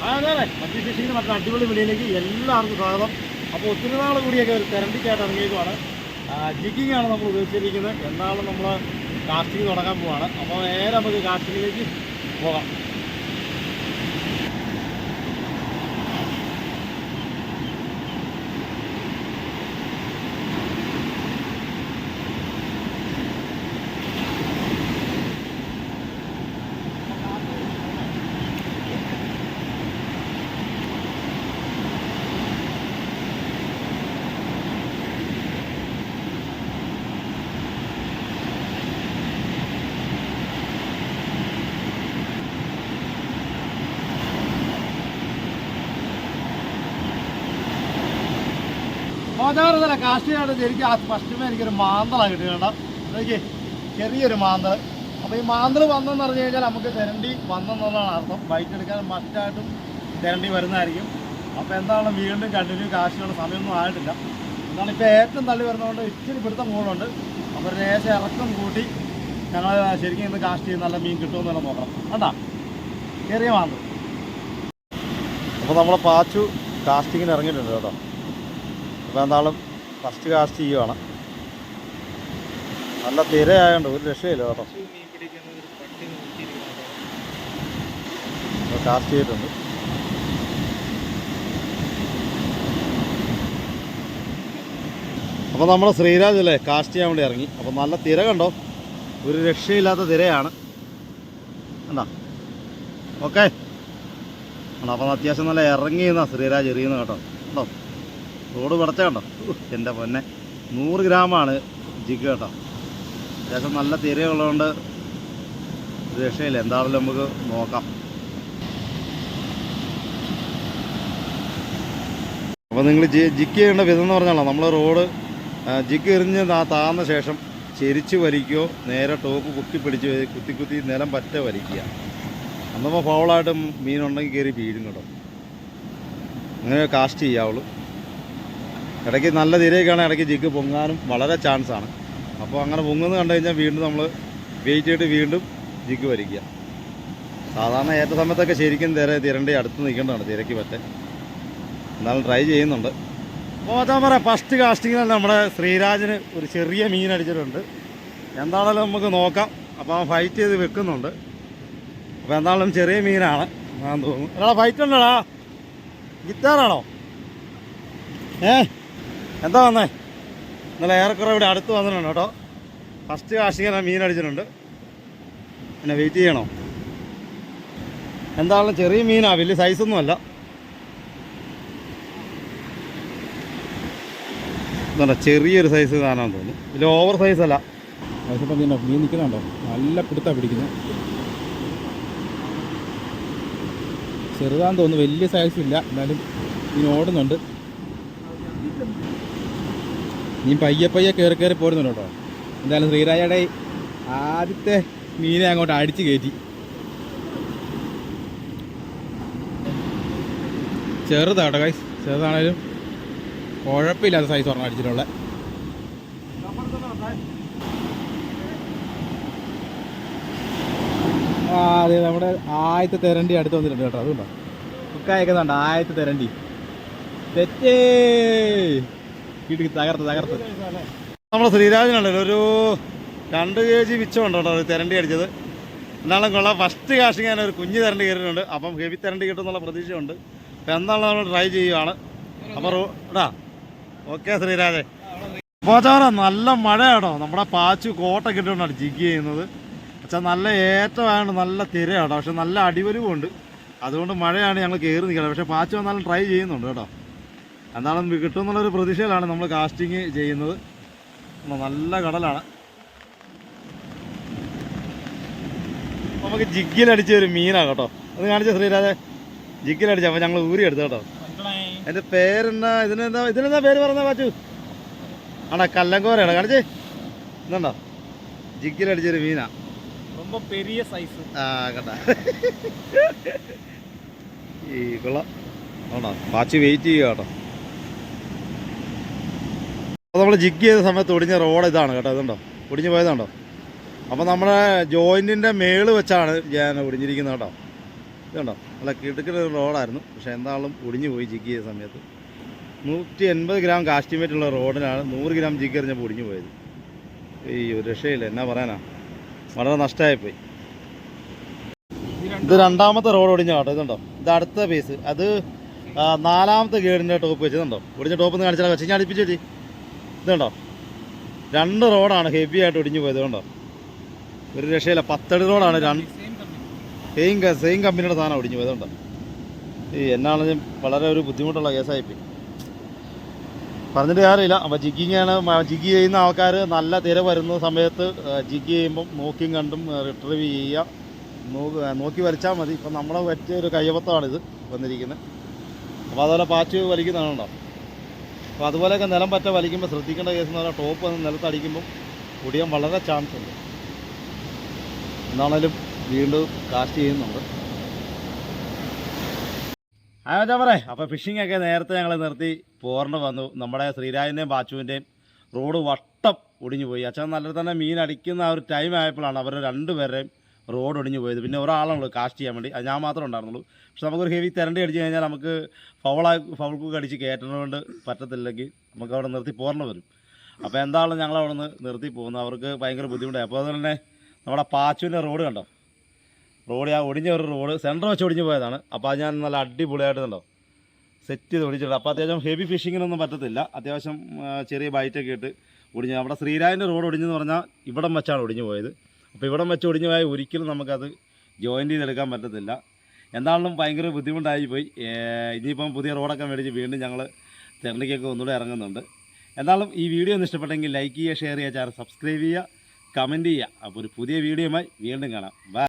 അതെ അതെ. മറ്റു ഫിഷിങ്ങിന് മറ്റു അടിപൊളി വിളിയിലേക്ക് എല്ലാവർക്കും സ്വാഗതം. അപ്പോൾ ഒത്തിരി നാൾ കൂടിയൊക്കെ ഒരു തെരണ്ടിക്കായിട്ട് ഇറങ്ങിയേക്കുവാണ് ജിഗിങ് ആണ് നമ്മൾ ഉപയോഗിച്ചിരിക്കുന്നത് എന്നാലും നമ്മൾ കാസ്റ്റിംഗ് തുടങ്ങാൻ പോവാണ്. അപ്പോൾ നേരെ നമുക്ക് കാസ്റ്റിങ്ങിലേക്ക് പോകാം. മോചാറുതല കാഷ്ടിയായിട്ട് ശരിക്കും ആ ഫസ്റ്റിമേ എനിക്കൊരു മാന്തളാണ് കിട്ടുകേണ്ട കേട്ടോ. എനിക്ക് ചെറിയൊരു മാന്തൾ അപ്പോൾ ഈ മാന്തൾ വന്നെന്ന് പറഞ്ഞു കഴിഞ്ഞാൽ നമുക്ക് തെരണ്ടി വന്നെന്നുള്ളതാണ് അർത്ഥം. ബൈക്ക് എടുക്കാൻ മസ്റ്റായിട്ടും തെരണ്ടി വരുന്നതായിരിക്കും. അപ്പോൾ എന്താണ് വീണ്ടും കണ്ടിന്യൂ കാശിയുള്ള സമയമൊന്നും ആയിട്ടില്ല. എന്നാണ് ഇപ്പോൾ ഏറ്റവും തള്ളി വരുന്നതുകൊണ്ട് ഇച്ചിരി പിടുത്തം കൂടുണ്ട് അപ്പോൾ ലേശം ഇറക്കം കൂട്ടി ഞങ്ങൾ ശരിക്കും ഇന്ന് കാസ്റ്റ് ചെയ്ത് നല്ല മീൻ കിട്ടുമെന്നുള്ള നോക്കണം. കണ്ടാ? ചെറിയ മാന്തൾ അപ്പോൾ നമ്മളെ പാച്ചു കാസ്റ്റിങ്ങിന് ഇറങ്ങിയിട്ടുണ്ട് കേട്ടോ. അപ്പോൾ എന്തായാലും ഫസ്റ്റ് കാസ്റ്റ് ചെയ്യുവാണ്. നല്ല തിരയായതുകൊണ്ട് ഒരു രക്ഷയില്ല കേട്ടോ. കാസ്റ്റ് ചെയ്തിട്ടുണ്ട്. അപ്പോൾ നമ്മുടെ ശ്രീരാജ് അല്ലേ കാസ്റ്റ് ചെയ്യാൻ വേണ്ടി ഇറങ്ങി. അപ്പോൾ നല്ല തിര കണ്ടോ? ഒരു രക്ഷയില്ലാത്ത തിരയാണ്. കണ്ടോ? ഓക്കെ അപ്പം അത്യാവശ്യം നല്ല ഇറങ്ങി നിന്നാ ശ്രീരാജ് എറിയുന്നത് കേട്ടോ. കണ്ടോ? റോഡ് പിടച്ച കണ്ടോ? എന്റെ പൊന്നെ. നൂറ് ഗ്രാമാണ് ജിഗ് കേട്ടോ. അത്യാവശ്യം നല്ല തിരയുള്ളതുകൊണ്ട് രക്ഷയില്ല. എന്താണെങ്കിലും നമുക്ക് നോക്കാം. അപ്പോൾ നിങ്ങൾ ജി ജിക്ക് ചെയ്യേണ്ട വിധം എന്ന് പറഞ്ഞാൽ നമ്മൾ റോഡ് ജിക്ക് എറിഞ്ഞ് താ- താന്ന ശേഷം ചെരിച്ച് വലിക്കുകയോ നേരെ ടോപ്പ് കുത്തി പിടിച്ച് കുത്തി കുത്തി നിലം പറ്റ വലിക്കുക. അന്നപ്പോൾ ഫൗളായിട്ട് മീനുണ്ടെങ്കിൽ കയറി വീഴും കേട്ടോ. അങ്ങനെ കാസ്റ്റ് ചെയ്യാവുള്ളൂ. ഇടയ്ക്ക് നല്ല തിരയൊക്കെയാണ് ഇടയ്ക്ക് ജിക്ക് പൊങ്ങാനും വളരെ ചാൻസാണ് അപ്പോൾ അങ്ങനെ പൊങ്ങുന്നത് കണ്ടു കഴിഞ്ഞാൽ വീണ്ടും നമ്മൾ വെയിറ്റ് ചെയ്തിട്ട് വീണ്ടും ജിക്ക് വലിക്കുക സാധാരണ ഏറ്റ സമയത്തൊക്കെ ശരിക്കും തിര തിരണ്ടി അടുത്ത് നിൽക്കേണ്ടതാണ് തിരക്ക് പറ്റേ. എന്നാലും ട്രൈ ചെയ്യുന്നുണ്ട്. അപ്പോൾ അതാ പറയാം ഫസ്റ്റ് കാസ്റ്റിങ്ങിൽ നമ്മുടെ ശ്രീരാജിന് ഒരു ചെറിയ മീൻ അടിച്ചിട്ടുണ്ട്. എന്താണെങ്കിലും നമുക്ക് നോക്കാം. അപ്പോൾ ആ ഫൈറ്റ് ചെയ്ത് വെക്കുന്നുണ്ട്. അപ്പോൾ എന്താണെങ്കിലും ചെറിയ മീനാണ്. ഞാൻ തോന്നുന്നു. എടാ ഫൈറ്റ് ഉണ്ടോടാ. ഗിത്താറാണോ ഏ? എന്താ വന്നേ? ഇന്നലെ ഏറെക്കുറെ ഇവിടെ അടുത്ത് വന്നിട്ടുണ്ട് കേട്ടോ. ഫസ്റ്റ് കാർഷികന മീൻ അടിച്ചിട്ടുണ്ട്. പിന്നെ വെയിറ്റ് ചെയ്യണോ? എന്താണെങ്കിലും ചെറിയ മീനാ വലിയ സൈസൊന്നും അല്ല. ചെറിയൊരു സൈസ് കാണാൻ തോന്നുന്നു. വലിയ ഓവർ സൈസ് അല്ല. നീ മീൻ നിൽക്കുന്നുണ്ടോ? നല്ല പിടുത്താ പിടിക്കുന്നത് ചെറുതാന്ന് തോന്നുന്നു വലിയ സൈസ് ഇല്ല. എന്നാലും മീൻ ഓടുന്നുണ്ട്. നീ പയ്യെ പയ്യെ കയറി കയറി പോരുന്നുണ്ട് കേട്ടോ. എന്തായാലും ശ്രീരാജയുടെ ആദ്യത്തെ മീനെ അങ്ങോട്ട് അടിച്ചു കയറ്റി. ചെറുതാട്ടോ കൈസ് ചെറുതാണേലും കുഴപ്പമില്ലാത്ത സൈസ് ഒരെണ്ണം അടിച്ചിട്ടുള്ളത്. ആ അതെ നമ്മുടെ ആദ്യത്തെ തെരണ്ടി അടുത്ത് വന്നിട്ടുണ്ട് കേട്ടോ അതുകൊണ്ടോ. കുക്കായക്കുന്നുണ്ട് ആദ്യത്തെ തെരണ്ടി. തെറ്റേ! ഇടുക്കി തകർത്ത് തകർത്ത്. നമ്മുടെ ശ്രീരാജനുണ്ടല്ലോ ഒരു രണ്ട് കെ ജി മിച്ചമുണ്ട് കേട്ടോ ഒരു തെരണ്ടി അടിച്ചത്. എന്നാലും കൊള്ളാം ഫസ്റ്റ് കാഷിങ് ഞാൻ ഒരു കുഞ്ഞ് തെരണ്ടി കയറിയിട്ടുണ്ട്. അപ്പം ഹെവി തെരണ്ടി കിട്ടുമെന്നുള്ള പ്രതീക്ഷയുണ്ട്. അപ്പം എന്താണ് നമ്മൾ ട്രൈ ചെയ്യുവാണ്. അപ്പോൾ ഇടാ ഓക്കെ ശ്രീരാജെ. പോച്ചാറ നല്ല മഴയാണോ നമ്മുടെ പാച്ചു കോട്ട ഇട്ടുകൊണ്ടാണ് ജിഗ് ചെയ്യുന്നത്. പക്ഷേ നല്ല ഏറ്റമായതുകൊണ്ട് നല്ല തിരയാണോ പക്ഷെ നല്ല അടിവലുമുണ്ട് അതുകൊണ്ട് മഴയാണ് ഞങ്ങൾ കയറി നിൽക്കുന്നത്. പക്ഷേ പാച്ചു വന്നാലും ട്രൈ ചെയ്യുന്നുണ്ട് കേട്ടോ. എന്തായാലും കിട്ടുമെന്നുള്ളൊരു പ്രതീക്ഷയിലാണ് നമ്മൾ കാസ്റ്റിംഗ് ചെയ്യുന്നത് നല്ല കടലാണ് നമുക്ക് ജിഗിലടിച്ച ഒരു മീനാണ് കേട്ടോ അത് കാണിച്ച ശ്രീരാജെ ജിഗിലടിച്ച അപ്പോൾ ഞങ്ങൾ ഊരി എടുത്തു കേട്ടോ അതിൻ്റെ പേരെന്നാ ഇതിനെന്താ ഇതിനെന്താ പേര് പറഞ്ഞ പാച്ചു ആണോ കല്ലങ്കോരയാണ് കാണിച്ചേ ഇതുണ്ടോ ജിഗിലടിച്ചൊരു മീനാ ரொம்ப பெரிய சைஸ் ആ കണ്ട ഈ കൊള്ളാം ആണോ പാച്ച് വെയിറ്റ് ചെയ്യുക കേട്ടോ അപ്പോൾ നമ്മൾ ജിഗ് ചെയ്ത സമയത്ത് ഒടിഞ്ഞ റോഡ് ഇതാണ് കേട്ടോ ഇതുണ്ടോ? ഒടിഞ്ഞു പോയതുണ്ടോ അപ്പോൾ നമ്മുടെ ജോയിന്റിന്റെ മേൾ വെച്ചാണ് ഞാൻ ഒടിഞ്ഞിരിക്കുന്നത് കേട്ടോ. ഇതുണ്ടോ? നല്ല കിടുക്കുന്ന റോഡായിരുന്നു പക്ഷേ എന്താളും ഒടിഞ്ഞു പോയി ജിഗ് ചെയ്ത സമയത്ത്. നൂറ്റി എൺപത് ഗ്രാം കാസ്റ്റിമേറ്റ് ഉള്ള റോഡിനാണ് നൂറ് ഗ്രാം ജിഗ് എറിഞ്ഞപ്പോൾ ഒടിഞ്ഞു പോയത്. ഈ ഒരു രക്ഷയില്ല. എന്നാ പറയാനാ? വളരെ നഷ്ടമായിപ്പോയി. ഇത് രണ്ടാമത്തെ റോഡ് ഒടിഞ്ഞ കേട്ടോ ഇതുണ്ടോ? ഇത് അടുത്ത പീസ് അത് നാലാമത്തെ ഗേഡിന്റെ ടോപ്പ് വെച്ചതുണ്ടോ? ഒടിഞ്ഞ ടോപ്പ് ഒന്ന് കാണിച്ചാൽ വെച്ച് ഞാൻ അടുപ്പിച്ചു ഇതുണ്ടോ? രണ്ട് റോഡാണ് ഹെവി ആയിട്ട് ഒടിഞ്ഞു പോയത് കണ്ടോ? ഒരു രക്ഷയില്ല പത്തടി റോഡാണ് രണ്ട് സെയിം സെയിം കമ്പനിയുടെ സാധനം ഒടിഞ്ഞു പോയത് കണ്ടോ? ഈ എന്നാണെങ്കിലും വളരെ ഒരു ബുദ്ധിമുട്ടുള്ള കേസായിപ്പോയി പറഞ്ഞിട്ട് കാര്യമില്ല. അപ്പോൾ ജിഗിങ്ങാണ് ജിഗ് ചെയ്യുന്ന ആൾക്കാർ നല്ല തിര വരുന്ന സമയത്ത് ജിഗ് ചെയ്യുമ്പം നോക്കിയും കണ്ടും റിട്രീവ് ചെയ്യുക. നോക്കി വരച്ചാൽ മതി. ഇപ്പം നമ്മളെ പറ്റിയ ഒരു കയ്യബദ്ധമാണിത് വന്നിരിക്കുന്നത്. അപ്പോൾ അതുപോലെ പാച്ച് വലിക്കുന്നതാണോ? അപ്പോൾ അതുപോലെയൊക്കെ നിലം പറ്റ വലിക്കുമ്പോൾ ശ്രദ്ധിക്കേണ്ട കേസ് എന്ന് പറഞ്ഞാൽ ടോപ്പ് വന്ന് നിലത്തടിക്കുമ്പം ഒടിയാൻ വളരെ ചാൻസ് ഉണ്ട്. എന്നാണേലും വീണ്ടും കാസ്റ്റ് ചെയ്യുന്നുണ്ട്. ആ പറയാം? അപ്പോൾ ഫിഷിംഗ് ഒക്കെ നേരത്തെ ഞങ്ങൾ നിർത്തി. പോറിന് വന്നു. നമ്മുടെ ശ്രീരാജിന്റെയും ബാച്ചുവിന്റെയും റോഡ് വട്ടം ഒടിഞ്ഞു പോയി. അച്ഛൻ നല്ല തന്നെ മീൻ അടിക്കുന്ന ആ ഒരു ടൈം ആയപ്പോഴാണ് അവർ രണ്ടുപേരുടെയും റോഡ് ഒടിഞ്ഞു പോയത്. പിന്നെ ഒരാളാണുള്ളൂ കാസ്റ്റ് ചെയ്യാൻ വേണ്ടി. അത് ഞാൻ മാത്രമേ ഉണ്ടായിരുന്നുള്ളൂ. പക്ഷെ നമുക്കൊരു ഹെവി തിരണ്ടി അടിച്ച് കഴിഞ്ഞാൽ നമുക്ക് ഫൗളായി ഫൗൾ അടിച്ച് കയറ്റണോണ്ട് പറ്റത്തില്ലെങ്കിൽ നമുക്ക് അവിടെ നിർത്തി പോരണം വരും. അപ്പോൾ എന്താണ് ഞങ്ങൾ അവിടെ നിന്ന് നിർത്തി പോകുന്നത്? അവർക്ക് ഭയങ്കര ബുദ്ധിമുട്ടായി. അപ്പോൾ അതുപോലെ തന്നെ നമ്മുടെ പാച്ചുവിന്റെ റോഡ് കണ്ടോ? റോഡ് ആ ഒടിഞ്ഞ ഒരു റോഡ് സെന്റർ വെച്ച് ഒടിഞ്ഞു പോയതാണ്. അപ്പോൾ അത് ഞാൻ നല്ല അടിപൊളിയായിട്ട് കണ്ടോ? സെറ്റ് ചെയ്ത് ഒടിച്ചിട്ടുണ്ട്. അപ്പോൾ അത്യാവശ്യം ഹെവി ഫിഷിങ്ങിനൊന്നും പറ്റത്തില്ല. അത്യാവശ്യം ചെറിയ ബൈറ്റൊക്കെ ഇട്ട് ഒടിഞ്ഞു. നമ്മുടെ ശ്രീരാജിന്റെ റോഡ് ഒടിഞ്ഞെന്ന് പറഞ്ഞാൽ ഇവിടം വെച്ചാണ് ഒടിഞ്ഞു പോയത്. അപ്പോൾ ഇവിടം വെച്ച് ഒടിഞ്ഞു പോയാൽ ഒരിക്കലും നമുക്കത് ജോയിന്റ് ചെയ്തെടുക്കാൻ പറ്റത്തില്ല. എന്താണെങ്കിലും ഭയങ്കര ബുദ്ധിമുട്ടായി പോയി. ഇനിയിപ്പം പുതിയ റോഡൊക്കെ മേടിച്ച് വീണ്ടും ഞങ്ങൾ തെരണിക്കൊക്കെ ഒന്നുകൂടെ ഇറങ്ങുന്നുണ്ട്. എന്നാലും ഈ വീഡിയോ ഒന്ന് ഇഷ്ടപ്പെട്ടെങ്കിൽ ലൈക്ക് ചെയ്യുക ഷെയർ ചെയ്യുക ചാനൽ സബ്സ്ക്രൈബ് ചെയ്യുക കമന്റ് ചെയ്യുക. അപ്പോൾ ഒരു പുതിയ വീഡിയോയുമായി വീണ്ടും കാണാം. ബൈ